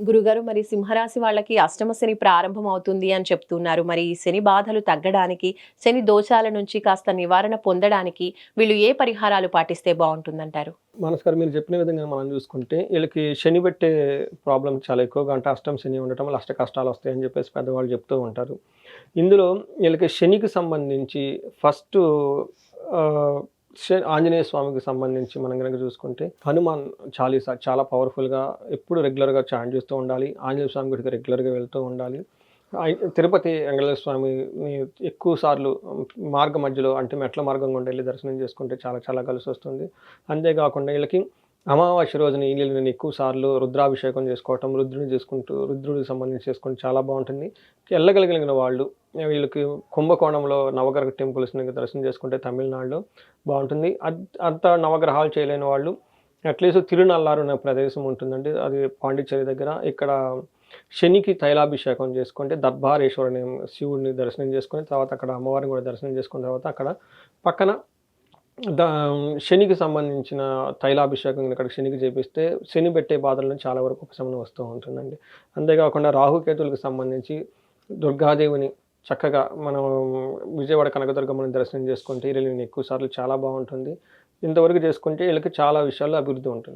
గురుగారు మరి సింహరాశి వాళ్ళకి అష్టమ శని ప్రారంభం అవుతుంది అని చెప్తున్నారు. మరి ఈ శని బాధలు తగ్గడానికి శని దోషాల నుంచి కాస్త నివారణ పొందడానికి వీళ్ళు ఏ పరిహారాలు పాటిస్తే బాగుంటుందంటారు? మనస్కారం మీరు చెప్పిన విధంగా మనం చూసుకుంటే వీళ్ళకి శని పెట్టే ప్రాబ్లం చాలా ఎక్కువగా అంటే అష్టం శని ఉండటం వల్ల అష్ట కష్టాలు వస్తాయని చెప్పేసి పెద్దవాళ్ళు చెప్తూ ఉంటారు. ఇందులో వీళ్ళకి శనికి సంబంధించి ఫస్ట్ ఆంజనేయ స్వామికి సంబంధించి మనం కనుక చూసుకుంటే హనుమాన్ చాలీసా చాలా పవర్ఫుల్గా ఎప్పుడు రెగ్యులర్గా చాంట్ చేస్తూ ఉండాలి. ఆంజనేయ స్వామి గుడికి రెగ్యులర్గా వెళ్తూ ఉండాలి. తిరుపతి వెంకటేశ్వర స్వామిని ఎక్కువ సార్లు మార్గ మధ్యలో అంటే మెట్ల మార్గం గుండా వెళ్ళి దర్శనం చేసుకుంటే చాలా చాలా కలిసి వస్తుంది. అంతేకాకుండా వీళ్ళకి అమావాస్య రోజున ఈ నేను ఎక్కువ సార్లు రుద్రాభిషేకం చేసుకోవటం రుద్రుని చేసుకుంటూ రుద్రుడికి సంబంధించి చేసుకుంటూ చాలా బాగుంటుంది. వెళ్ళగలిగిన వాళ్ళు వీళ్ళకి కుంభకోణంలో నవగ్రహ టెంపుల్స్ని దర్శనం చేసుకుంటే తమిళనాడులో బాగుంటుంది. అద్- అంత నవగ్రహాలు చేయలేని వాళ్ళు అట్లీస్ట్ తిరునల్లారు అనే ప్రదేశం ఉంటుందండి. అది పాండిచ్చేరి దగ్గర. ఇక్కడ శనికి తైలాభిషేకం చేసుకుంటే దర్బారేశ్వర అనే శివుడిని దర్శనం చేసుకుని తర్వాత అక్కడ అమ్మవారిని కూడా దర్శనం చేసుకున్న తర్వాత అక్కడ పక్కన ద శనికి సంబంధించిన తైలాభిషేకం ఇక్కడ శనికి చేపిస్తే శని పెట్టే బాధల నుంచి చాలా వరకు ఉపశమనం వస్తూ ఉంటుందండి. అంతేకాకుండా రాహుకేతులకు సంబంధించి దుర్గాదేవిని చక్కగా మనం విజయవాడ కనకదుర్గమ్మని దర్శనం చేసుకుంటే వీళ్ళని ఎక్కువసార్లు చాలా బాగుంటుంది. ఇంతవరకు చేసుకుంటే వీళ్ళకి చాలా విషయాల్లో అభివృద్ధి ఉంటుంది.